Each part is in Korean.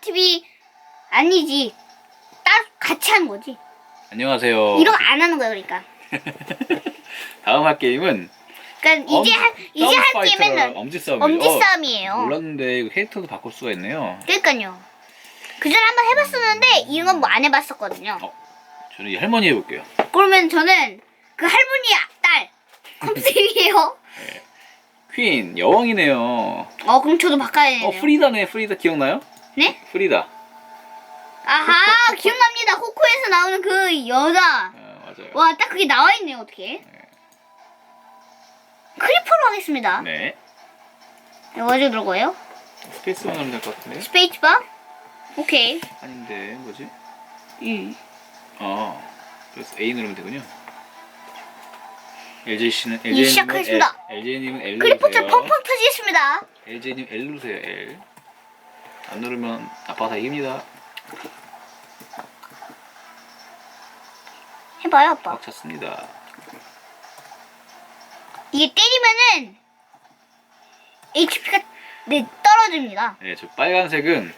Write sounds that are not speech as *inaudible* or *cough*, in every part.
TV 아니지. 따로 같이 하는 거지. 안녕하세요. 이런 거 안 하는 거야 그러니까. *laughs* 다음 할 게임은 그러니까 이제 할 이제 할 게임은 엄지 싸움. 엄지 싸움이에요. 몰랐는데 이거 캐릭터도 바꿀 수가 있네요. 그러니까요. 그 전 에 한번 해봤었는데 이런 건 뭐 안 해봤었거든요. 어. 저는 이 할머니 해볼게요. 그러면 저는 그 할머니 딸 컨셉이에요. *laughs* 퀸 여왕이네요. 어 그럼 저도 바꿔야 되네요. 어 프리다네 프리다 기억나요? 네? 프리다. 아하 *laughs* 기억납니다. 코코에서 나오는 그 여자. 어, 맞아요. 와 딱 그게 나와 있네요. 어떻게? 크리퍼로 하겠습니다. 네. 이거 어디 누를 거예요? 스페이스만 하면 될 것 같은데. 스페이스바? 오케이. 아닌데 뭐지? 음. 어. 그래서 A 누르면 되군요. LJ 씨는 이 시작하겠습니다. LJ님은 L 크리퍼처럼 누르세요. 펑펑 터지겠습니다. LJ님 L 누르세요. L. 안 누르면 아빠가 다 이깁니다. 해봐요 아빠. 꽉 찼습니다. 이게 때리면은 HP가 네 떨어집니다. 네, 저 빨간색은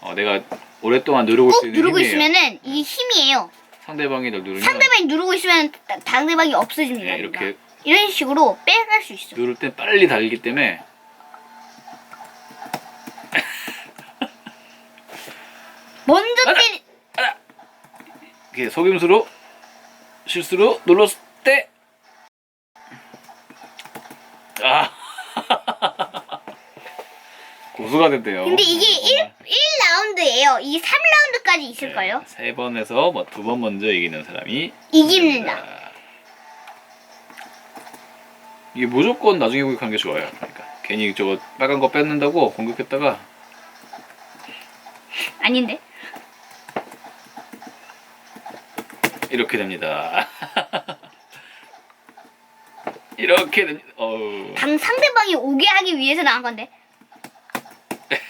어, 내가 오랫동안 누르고 꾹 있는 누르고 힘이에요. 있으면은 이게 힘이에요. 상대방이 널 누르면 상대방이 누르고 있으면 다- 상대방이 없어집니다. 네, 이렇게 이런 식으로 빼갈 수 있어. 누를 때 빨리 달기 때문에 먼저 아, 때리 이렇게 속임수로 실수로 눌렀을 때 아. *laughs* 고수가 됐대요. 근데 이게 1, 1라운드예요. 이게 3라운드까지 있을걸요? 네, 세 번에서 뭐 두 번 먼저 이기는 사람이 이깁니다. 이깁니다. 이게 무조건 나중에 공격하는 게 좋아요. 그러니까 괜히 저거 빨간 거 뺏는다고 공격했다가 아닌데? 이렇게 됩니다. *laughs* 이렇게 됩니다. 어우. 방 상대방이 오게 하기 위해서 나온 건데. *laughs*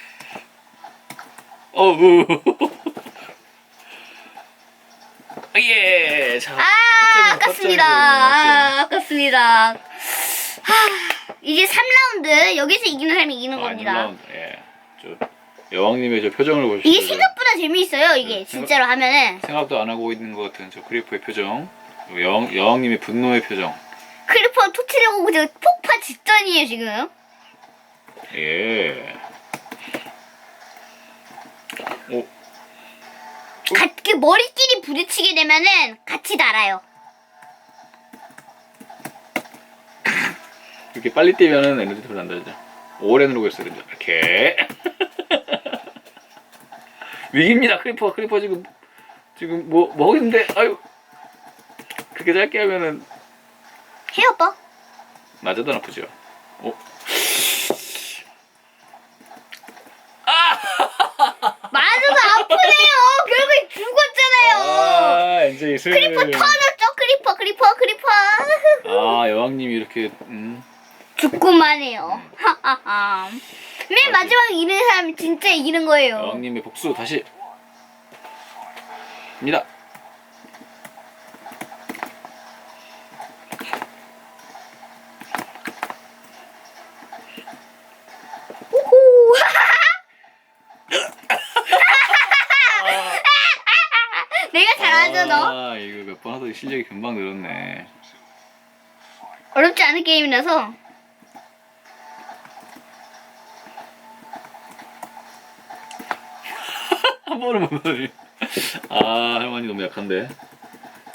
어우. *laughs* 예. 자. 아, 아깝습니다. 아, 아깝습니다. 하, 이제 3라운드 여기서 이기는 사람이 이기는 아, 겁니다. 놀라운- 예. 저 여왕님의 저 표정을 보시죠. 이게 생각보다 재미있어요. 이게 네, 진짜로 하면은 생각도 안 하고 있는 것 같은 저 크리퍼의 표정. 그리고 여왕 여왕님의 분노의 표정. 크리퍼 터트려고 저 폭파 직전이에요 지금. 예. 오. 가, 그 머리끼리 부딪히게 되면은 같이 날아요. 이렇게 빨리 뛰면은 에너지 소리 난다죠. 오래 누르고 있어야 된다. 이렇게. 위기입니다. 크리퍼. 크리퍼 지금 지금 뭐뭐 하고 있는데 아유. 그렇게 짧게 하면은 해요 오빠. 맞아도 아프죠. 어? 맞아도 아프네요. 결국에 죽었잖아요. 아, 이제 슬. 크리퍼 터졌죠 크리퍼 크리퍼 크리퍼. 아, 여왕님이 이렇게 음. 죽고만 해요. 하하하. 맨 마지막에 이기는 사람이 진짜 이기는 거예요. 여왕님의 복수 다시. 입니다. 우후. *laughs* 내가 잘하죠 너? 아, 이거 몇 번 하더니 실력이 금방 늘었네. 어렵지 않은 게임이라서 한 번을 못 넣으니. 아, 할머니 너무 약한데.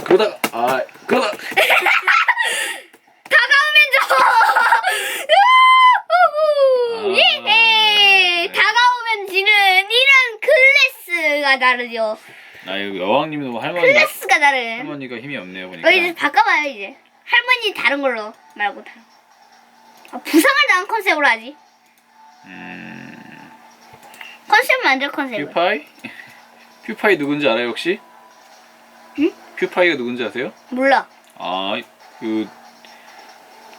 그러다가, 아, 그러다. *laughs* 다가오면 져. 우후. 아, 예. 네. 다가오면 지는 이런 클래스가 다르죠. 아, 이거 여왕님이 너무 할머니, 클래스가 다른. 할머니가 힘이 없네요, 보니까. 어, 이제 바꿔봐요 이제. 할머니 다른 걸로 말고 다. 아, 부상을 당한 컨셉으로 하지. 음, 컨셉 만들 컨셉. 퓨파이? 퓨파이 누군지 알아요, 혹시? 응? 퓨파이가 누군지 아세요? 몰라. 아, 그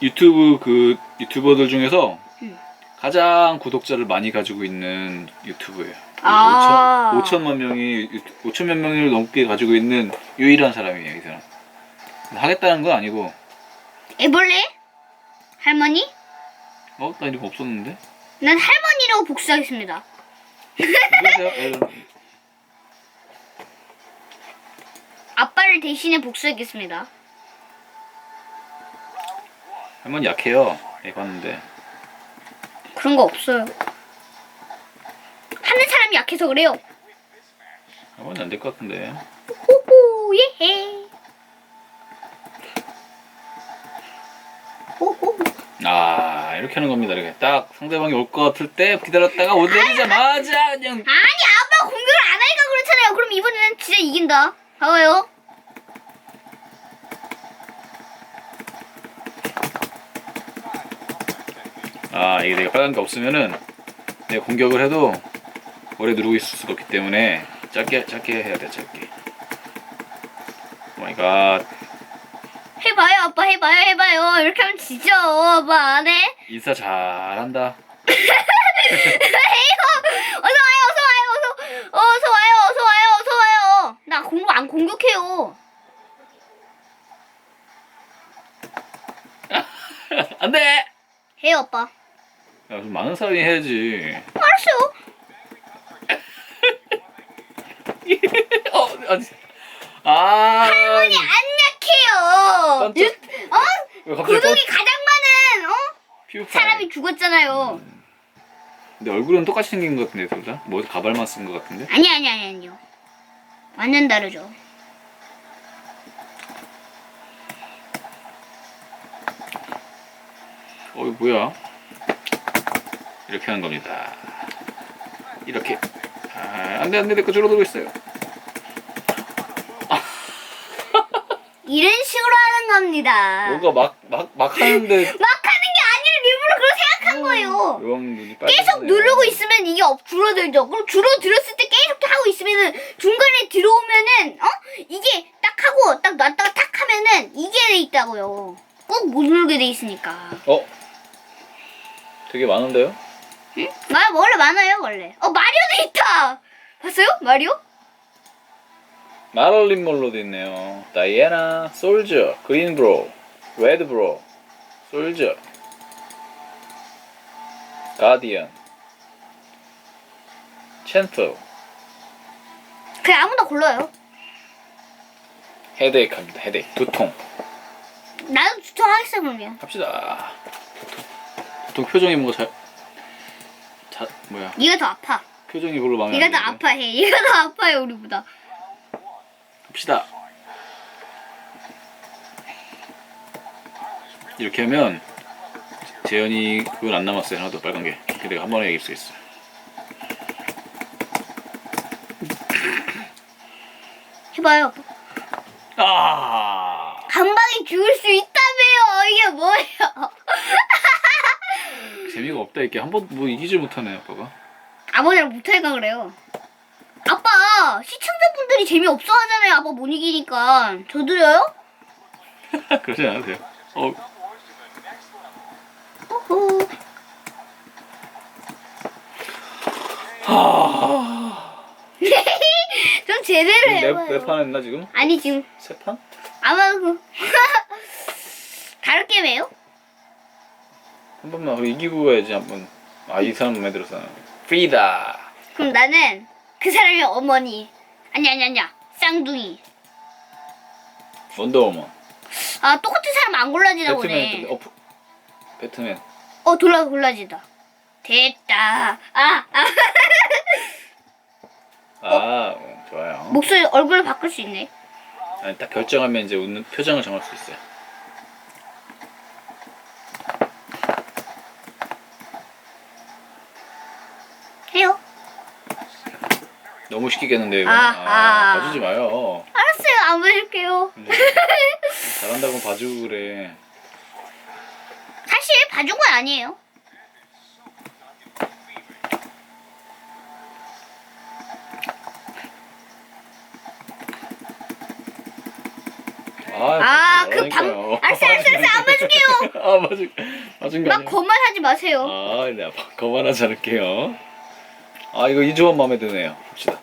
유튜브 그 유튜버들 중에서 응. 가장 구독자를 많이 가지고 있는 유튜브예요. 아. 5천, 5천만 명이 5천만 명을 넘게 가지고 있는 유일한 사람이에요, 이 사람. 하겠다는 건 아니고, 애벌레? 할머니? 어, 나 이거 없었는데. 난 할머니라고 복수하겠습니다. 누구세요? 네, 아빠를 대신에 복수하겠습니다. 할머니 약해요. 예, 봤는데. 그런 거 없어요. 하는 사람이 약해서 그래요. 할머니 안 될 것 같은데. 호호 예헤. 이렇게 하는 겁니다. 이렇게 딱 상대방이 올 것 같을 때 기다렸다가 오자마자 그냥 아니 아빠 공격을 안 하니까 그렇잖아요. 그럼 이번에는 진짜 이긴다. 봐봐요. 아 이게 내가 빨간 게 없으면은 내가 공격을 해도 오래 누르고 있을 수가 없기 때문에 짧게 짧게 해야 돼 짧게. 오 마이 갓 해봐요 아빠 해봐요 해봐요. 이렇게 하면 지죠 아빠 안 해? 인사 잘한다. 해요. 어서 와요 어서 와요 어서 어서 와요 어서 와요 어서 와요. 나 공격 안 공격해요. *laughs* 안 돼. 해요 아빠. 야 좀 많은 사람이 해야지. 알았어요. *laughs* 어 아니. 아. 할머니 안 약해요. 깜짝- 유- 어? 왜 갑자기 고동이 가장 사람이 죽었잖아요. 근데 얼굴은 똑같이 생긴 것 같은데 둘 다? 뭐 가발만 쓴 것 같은데? 아니 아니 아니 아니요. 완전 다르죠. 어이 뭐야? 이렇게 하는 겁니다. 이렇게. 아, 안돼 안돼 내거 줄어들고 있어요. 이런 식으로 하는 겁니다. 뭔가 막 막 막 하는데 *laughs* 막 거예요. 여왕 눈이 계속. 누르고 있으면 이게 업 줄어들죠. 그럼 줄어들었을 때 계속 하고 있으면은 중간에 들어오면은 어 이게 딱 하고 딱 놨다가 탁 하면은 이게 돼 있다고요. 꼭 못 누르게 돼 있으니까. 어? 되게 많은데요? 응? 마 원래 많아요 원래. 어 마리오도 있다. 봤어요? 마리오? 마를린 몰로도 있네요. 다이애나, 솔저, 그린 브로, 레드 브로, 솔저, 가디언, 챈프, 그냥 아무나 골라요. 헤드액 합니다. 헤드액. 두통. 나도 추천하겠어요 그러면. 합시다. 두통. 표정이 뭔가 잘, 자, 뭐야. 얘가 더 아파. 표정이 별로 마음에 안더 드는데. 아파해. 얘가 더 아파요 우리보다. 합시다. 이렇게 하면 재현이 그건 안 남았어요. 하나도 빨간 게. 그 내가 한 번에 이길 수 있어. *clears throat* 해봐요. 아, 한 방에 죽을 수 있다며요. 이게 뭐예요? *laughs* 재미가 없다 이렇게 한 번 뭐 이기질 못하네 아빠가. 아버지랑 못하니까 그래요. 아빠 시청자분들이 재미없어 하잖아요. 아빠 못 이기니까. 저 드려요? 그러지 않으세요? 어, 호호. 하. 좀 제대로 네, 해봐요. 네판 했나 지금? 아니 지금 세 판? 아마 그 *laughs* 다른 게임이에요? 한 번만 그럼 이기고 가야지 한 번. 아 이 사람 마음에 들었어. 프리다. 그럼 나는 그 사람의 어머니. 아니 아니 아니야. 쌍둥이. 원더우먼. 아 똑같은 사람 안 골라지나 배트맨 보네. 어, 프- 배트맨. 어 돌아 골라지다. 됐다. 아, 아. 아 어, 좋아요. 목소리 얼굴을 바꿀 수 있네. 아니, 딱 결정하면 이제 웃는 표정을 정할 수 있어요. 해요. 너무 시키겠는데 이거. 아, 아, 아. 봐주지 마요. 알았어요. 안 봐줄게요. 음. 잘한다고 봐주고 그래. 봐준 건 아니에요. 아, 아, 그 방. 알았어, 알았어, 알았어, 안 봐줄게요. 아 봐준 봐준 게막 아니야. 거만하지 마세요. 아, 네, 아빠 거만하지 않을게요. 아, 이거 이 조합 마음에 드네요. 봅시다.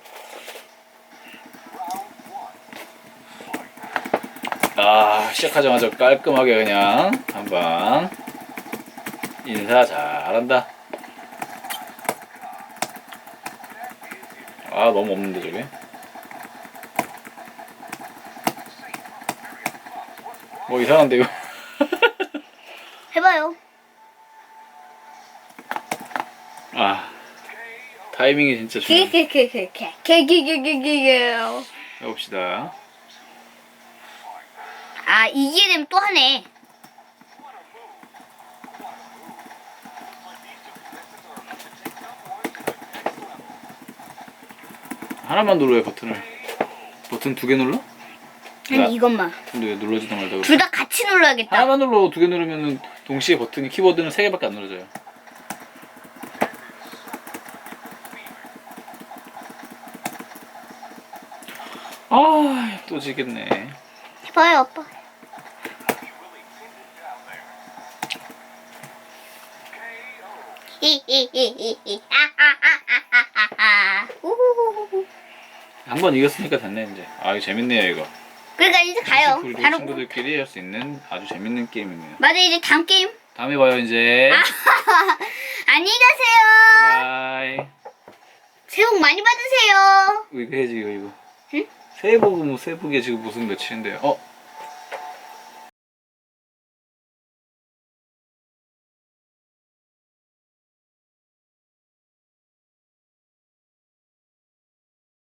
아, 시작하자마자 깔끔하게 그냥 한방 인사 잘한다. 아 너무 없는데 저게. 뭐 이상한데 이거. 해봐요. 아 타이밍이 진짜 중요해. 개개개개개개개개개개. 해봅시다. 아 이게 되면 또 하네. 하나만 눌러요 버튼을. 버튼 두 개 눌러? 야. 아니 이것만. 근데 왜 눌러지도 말다 그래? 둘다 같이 눌러야겠다. 하나만 눌러 두 개 누르면은 동시에 버튼이 키보드는 세 개밖에 안 눌러져요. 아, 또 지겠네. 해봐요 오빠. 히히히히히 아하하하하하 우후후후. 한 번 이겼으니까 됐네 이제. 아, 이거 재밌네요 이거. 그러니까 이제 가요. 다른 거. 친구들끼리 할 수 있는 아주 재밌는 게임이네요. 맞아 이제 다음 게임. 다음에 봐요 이제. *laughs* 안녕히 가세요. 바이. 새해 복 많이 받으세요. 이거 해야지 이거 이거. 응? 새해 복은 뭐 새해 복이 지금 무슨 며칠인데요? 어?